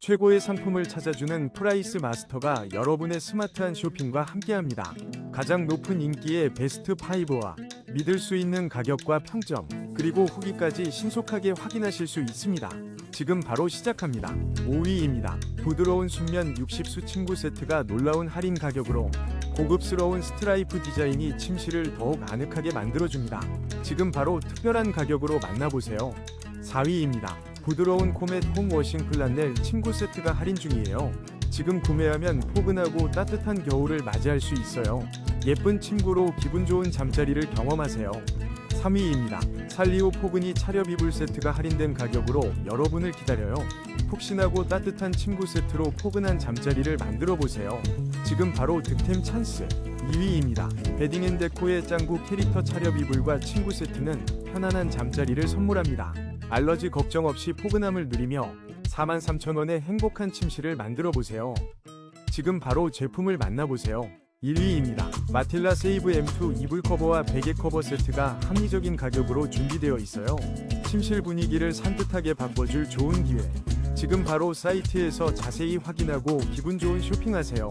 최고의 상품을 찾아주는 프라이스 마스터가 여러분의 스마트한 쇼핑과 함께합니다. 가장 높은 인기의 베스트 5와 믿을 수 있는 가격과 평점, 그리고 후기까지 신속하게 확인하실 수 있습니다. 지금 바로 시작합니다. 5위입니다. 부드러운 순면 60수 침구 세트가 놀라운 할인 가격으로 고급스러운 스트라이프 디자인이 침실을 더욱 아늑하게 만들어줍니다. 지금 바로 특별한 가격으로 만나보세요. 4위입니다. 부드러운 코멧 홈 워싱 플란넬 침구 세트가 할인 중이에요. 지금 구매하면 포근하고 따뜻한 겨울을 맞이할 수 있어요. 예쁜 침구로 기분 좋은 잠자리를 경험하세요. 3위입니다. 살리오 포근이 차렵 이불 세트가 할인된 가격으로 여러분을 기다려요. 푹신하고 따뜻한 침구 세트로 포근한 잠자리를 만들어 보세요. 지금 바로 득템 찬스. 2위입니다. 베딩앤데코의 짱구 캐릭터 차렵 이불과 침구 세트는 편안한 잠자리를 선물합니다. 알러지 걱정 없이 포근함을 누리며 43,000원의 행복한 침실을 만들어 보세요. 지금 바로 제품을 만나보세요. 1위입니다. 마틸라 세이브 M2 이불 커버와 베개 커버 세트가 합리적인 가격으로 준비되어 있어요. 침실 분위기를 산뜻하게 바꿔줄 좋은 기회. 지금 바로 사이트에서 자세히 확인하고 기분 좋은 쇼핑하세요.